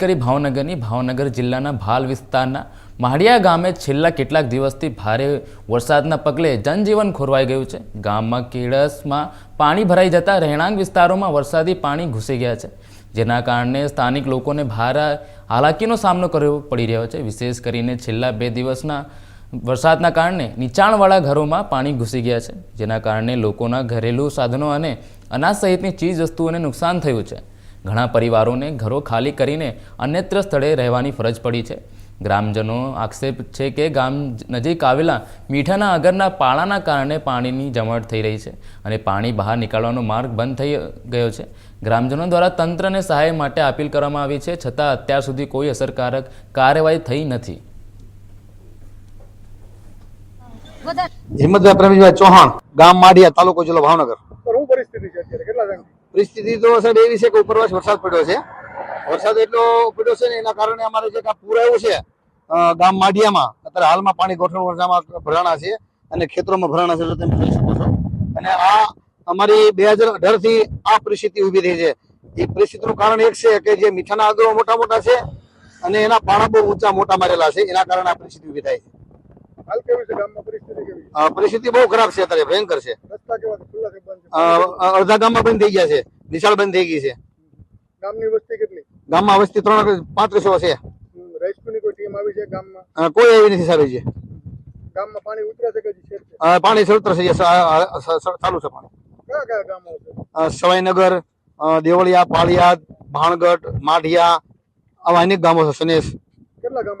કરી ભાવનગરની ભાવનગર જિલ્લાના ભાલ વિસ્તારના માળિયા ગામે છેલ્લા કેટલાક દિવસથી ભારે વરસાદના પગલે જનજીવન ખોરવાઈ ગયું છે. ગામમાં કેળસમાં પાણી ભરાઈ જતા રહેણાંક વિસ્તારોમાં વરસાદી પાણી ઘૂસી ગયા છે. જેના કારણે સ્થાનિક લોકોને ભારે હાલાકીનો સામનો કરવો પડી રહ્યો છે. વિશેષ કરીને છેલ્લા બે દિવસના વરસાદના કારણે નીચાણવાળા ઘરોમાં પાણી ઘૂસી ગયા છે. જેના કારણે લોકોના ઘરેલું સાધનો અને અનાજ સહિતની ચીજ વસ્તુઓને નુકસાન થયું છે. ઘણા પરિવારોને ઘરો ખાલી કરીને અન્યત્ર સ્થળે રહેવાની ફરજ પડી છે. ગ્રામજનો આક્ષેપ છે કે ગામ નજીક આવેલા મીઠાના અગરના પાળાના કારણે પાણીની જમાવટ થઈ રહી છે અને પાણી બહાર નીકાળવાનો માર્ગ બંધ થઈ ગયો છે. ગ્રામજનો દ્વારા તંત્રને સહાય માટે અપીલ કરવામાં આવી છે છતાં અત્યાર સુધી કોઈ અસરકારક કાર્યવાહી થઈ નથી. હિંમતભાઈ ચૌહાણ ગામ માઢિયા તાલુકો જિલ્લો ભાવનગર. શું પરિસ્થિતિ છે અત્યારે? કેટલા જણ? પરિસ્થિતિ તો સાહેબ એવી છે કે ઉપરવાસ વરસાદ પડ્યો છે. વરસાદ એટલો પડ્યો છે ને એના કારણે અમારે જે પૂર આવ્યું છે ગામ માઢિયામાં, અત્યારે હાલમાં પાણી ગોઠવણ વર્ષામાં ભરાણા છે અને ખેતરોમાં ભરાણા છે તો તમે જોઈ શકો છો. અને આ અમારી બે હજાર અઢારથી આ પરિસ્થિતિ ઊભી થઈ છે. એ પરિસ્થિતિનું કારણ એક છે કે જે મીઠાના આગળ મોટા મોટા છે અને એના પાણા બહુ ઊંચા મોટા મારેલા છે. એના કારણે આ પરિસ્થિતિ ઊભી થાય છે. હાલ કેવી છે ગામમાં પરિસ્થિતિ પરિસ્થિતિ બહુ ખરાબ છે અત્યારે ભયંકર છે. અડધા ગામમાં બંધ થઈ ગયા છે. નિશાળ બંધ થઈ ગઈ છે. ગામની વસ્તી કેટલી? ગામમાં વસ્તી ત્રણ પાંત્રીસો છે. કોઈ ટીમ આવી છે ગામમાં? કોઈ એવી નથી સારી છે. ગામમાં પાણી ઉતરે છે કે છે? પાણી સળતર છે ચાલુ છે પાણી. કયા કયા ગામો છે? સવાઈનગર દેવળિયા પાળિયાદ ભાણગઢ માઢિયા આવા અનેક ગામો છે સનેશ કેટલા છે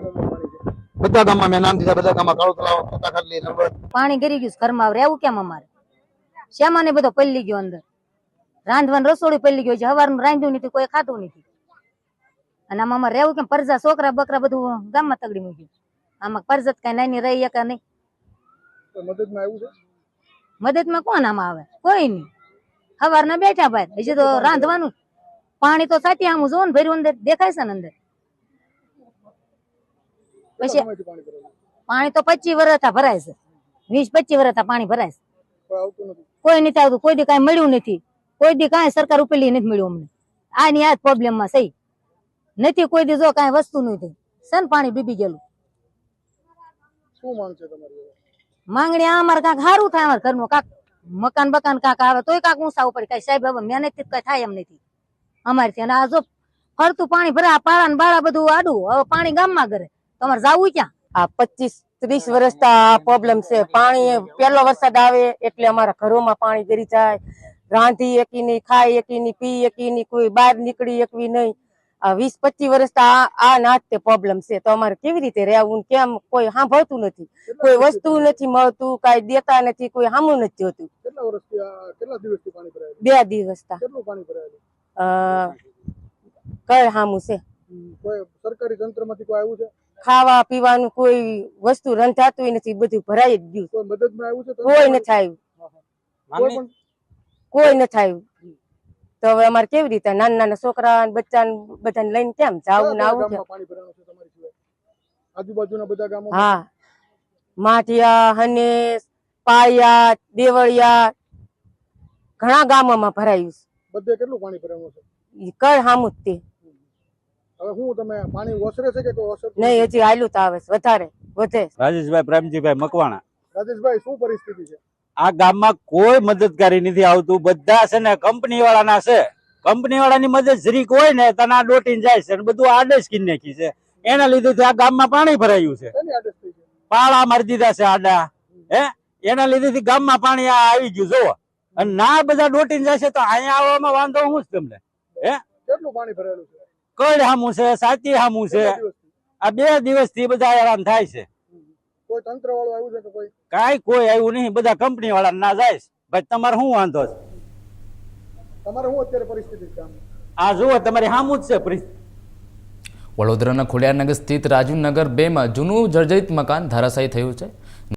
બધા ગામમાં મેં નામ દીધા બધા ગામમાં કાળો તળાવ કોટા ખાટલી નર્મદ પાણી ગરી ગયું છે ઘરમાં હવે રહેવું કેમ અમારે? શ્યામાને બધો પલ્લી ગયો અંદર. રાંધવાનું રસોડું પલ્લી ગયું છે હવારનું રાંધ્યું નથી કોઈ ખાતું નથી અને આમાં અમારે રહેવું કેમ? પરજા છોકરા બકરા બધું ગામમાં તગડી મૂક્યું આમાં પરજત કઈ નાની રહી કે નહીં. તો મદદમાં આવ્યું છે? મદદમાં કોણ આમાં આવે? કોઈ નહીં. હવારના બેઠા ભાઈ. હજી તો રાંધવાનું પાણી તો સાચી આમ જોવું ને ભર્યું અંદર દેખાય છે ને અંદર. કેટલા પછી પાણી તો પચીસ વર્ષ ભરાય છે. વીસ પચીસ વર્ષ પાણી ભરાય છે. કોઈ નથી. આવતું કોઈ દી કઈ મળ્યું નથી. કોઈ દી કઈ સરકાર ઉપેલી નથી મળ્યું અમને. આની આ પ્રોબ્લેમમાં સહી. નથી કોઈ દી જો કઈ વસ્તુ નથી સન પાણી બીબી ગયેલું? માંગણી આ અમારે કાંક સારું થાય અમારા ઘરનું કાંક મકાન બકાન કાંક આવે તોય કાંક ઊંચા ઉપર કઈ સાહેબ હવે મહેનતથી કઈ થાય એમ નથી. અમારે અને આ જો ફરતું પાણી ભરા પાળા ને બાળા બધું આડું હવે પાણી ગામમાં કરે તમારે જાવું ક્યાં? આ પચીસ ત્રીસ વર્ષથી આ પ્રોબ્લેમ છે. પાણી પેલો વરસાદ આવે એટલે અમારા ઘરોમાં પાણી ગરી જાય. રાંધી એકી નહીં ખાઈ એકી નહીં પી એકી નહીં કોઈ બહાર નીકળી એકવી નહીં. આ વીસ પચીસ વર્ષ આ આ ના જ તે પ્રોબ્લેમ છે. તો અમારે કેવી રીતે રહેવું કેમ? કોઈ સાંભળતું નથી. કોઈ વસ્તુ નથી મળતું કઈ દેતા નથી કોઈ સામું નથી હોતું. કેટલા વર્ષથી આ કેટલા દિવસથી પાણી ભરાયેલું? બે દિવસતા કેટલું પાણી ભરાયેલું? કઈ સામું છે? સરકારી કોઈ સરકારી તંત્રમાંથી કોઈ આવ્યું છે? ખાવા પીવાનું કોઈ વસ્તુ રંધાતું નથી બધું ભરાઈ જ ગયું. કોઈ નથી આવ્યું. કોઈ નથી આવ્યું. તો હવે અમારે કેવી રીતે? નાના નાના છોકરા બચ્ચા બધાને લઈને કેમ જાવું આવું છે છે આજુબાજુના બધા ગામો હા. માઠિયા હનેસ પાયા દેવળિયા ઘણા ગામોમાં ભરાયું બધે કેટલું પાણી ભરાણું છે? છે કઈ હામું જ તે. હવે શું તમે પાણી ઓસરે છે કે કોઈ ઓસર નહીં હજી આયલું તાવે આવે છે વધારે વધે. રાજેશભાઈ પ્રેમજીભાઈ મકવાણા. રાજેશભાઈ શું પરિસ્થિતિ છે? આ ગામમાં કોઈ મદદગારી નથી આવતું. બધા છે ને કંપની વાળાના છે. કંપની વાળાની મદદ જરીક હોય ને તને આ ડોટીને જાય છે બધું આડે જ કિન નાખી છે. એના લીધે આ ગામમાં પાણી ભરાયું છે. પાળા મારી દીધા છે આડા. હે? એના લીધે ગામમાં પાણી આ આવી ગયું જોવો અને ના બધા ડોટીને જાય છે તો અહીંયા આવવામાં વાંધો હું જ તમને. કેટલું પાણી ભરેલું છે? કઈ હામું છે? સાચી હામું છે? આ બે દિવસથી બધા હેરાન થાય છે. કોઈ તંત્ર વાળું આવ્યું છે કોઈ? કાંઈ કોઈ આવ્યું નહીં. બધા કંપની વાળા ના જાય ભાઈ તમારે શું વાંધો છે? તમારે શું અત્યારે પરિસ્થિતિ છે આ જુઓ તમારી હામું જ છે પરિસ્થિતિ. વડોદરાના ખોડિયારનગર સ્થિત રાજુનગર બેમાં જૂનું જર્જરિત મકાન ધરાશાયી થયું છે.